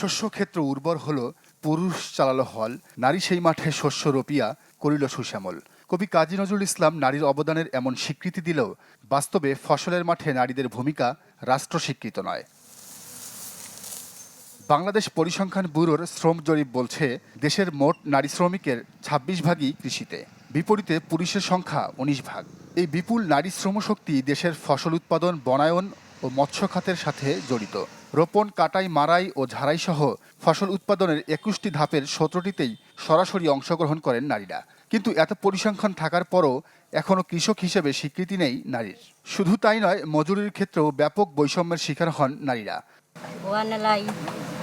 শস্যক্ষেত্র উর্বর হলো পুরুষ চালালো হল, নারী সেই মাঠে শস্য রোপিয়া করিল সুশ্যামল। কবি কাজী নজরুল ইসলাম নারীর অবদানের এমন স্বীকৃতি দিলেও বাস্তবে ফসলের মাঠে নারীদের ভূমিকা রাষ্ট্র স্বীকৃত নয়। বাংলাদেশ পরিসংখ্যান ব্যুরোর শ্রম জরিপ বলছে, দেশের মোট নারী শ্রমিকের ২৬ ভাগই কৃষিতে। বিপরীতে পুরুষের সংখ্যা ১৯ ভাগ। এই বিপুল নারী শ্রমশক্তি দেশের ফসল উৎপাদন, বনায়ন ও মৎস্য খাতের সাথে জড়িত। রোপণ কাটাই মারাই ও ঝাড়াই সহ ফসল উৎপাদনের একুশটি ধাপের সতেরোটিতেই সরাসরি অংশগ্রহণ করেন নারীরা। কিন্তু এত পরিসংখ্যান থাকার পরও এখনও কৃষক হিসেবে স্বীকৃতি নেই নারীর। শুধু তাই নয় মজুরির ক্ষেত্রেও ব্যাপক বৈষম্যের শিকার হন নারীরা।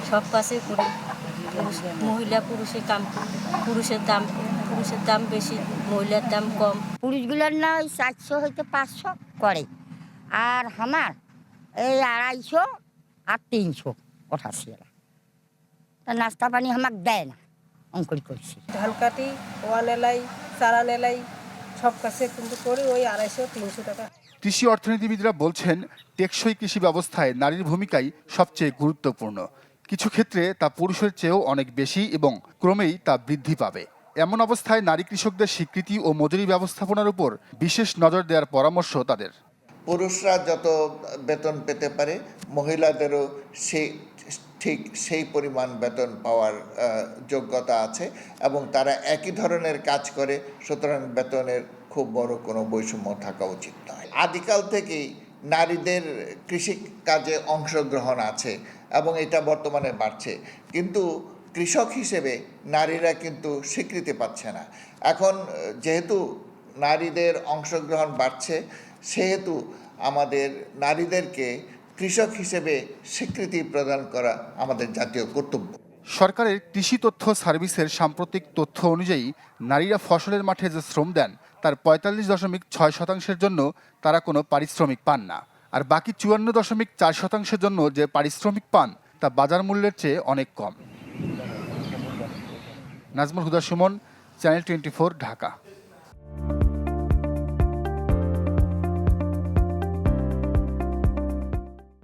সব কাছে করি মহিলা পুরুষের কাম পুরুষের দাম পুরুষের দাম বেশি মহিলার দাম কম। পুরুষগুলোর না ওই চারশো হইতে পাঁচশো করে। আর আমার এই আড়াইশো আর তিনশো এলা তা নাস্তা পানি আমাকে দেয় না অঙ্কুরি করছি ধান কাটি ওয়ান এলাই চারান এলাই সব কাছে কিন্তু করি ওই আড়াইশো তিনশো টাকা। কৃষি অর্থনীতিবিদরা বলছেন টেকসই কৃষি ব্যবস্থায় নারীর ভূমিকাই সবচেয়ে গুরুত্বপূর্ণ। কিছু ক্ষেত্রে তা পুরুষের চেয়েও অনেক বেশি এবং ক্রমেই তা বৃদ্ধি পাবে। এমন অবস্থায় নারী কৃষকদের স্বীকৃতি ও মজুরি ব্যবস্থাপনার উপর বিশেষ নজর দেওয়ার পরামর্শ তাদের। পুরুষরা যত বেতন পেতে পারে, মহিলাদেরও সেই ঠিক সেই পরিমাণ বেতন পাওয়ার যোগ্যতা আছে এবং তারা একই ধরনের কাজ করে, সুতরাং বেতনের খুব বড় কোনো বৈষম্য থাকা উচিত নয়। আদিকাল থেকেই নারীদের কৃষি কাজে অংশগ্রহণ আছে এবং এটা বর্তমানে বাড়ছে। কিন্তু কৃষক হিসেবে নারীরা কিন্তু স্বীকৃতি পাচ্ছে না। এখন যেহেতু নারীদের অংশগ্রহণ বাড়ছে, সেহেতু আমাদের নারীদেরকে কৃষক হিসেবে স্বীকৃতি প্রদান করা আমাদের জাতীয় কর্তব্য। সরকারের কৃষি তথ্য সার্ভিসের সাম্প্রতিক তথ্য অনুযায়ী, নারীরা ফসলের মাঠে যে শ্রম দেন, তার পঁয়তাল্লিশ দশমিক ছয় শতাংশের জন্য তারা কোনো পারিশ্রমিক পান না। আর বাকি চুয়ান্ন দশমিক চার শতাংশের জন্য যে পারিশ্রমিক পান, তা বাজার মূল্যের চেয়ে অনেক কম। Nazmul Huda Sumon, channel twenty Dhaka.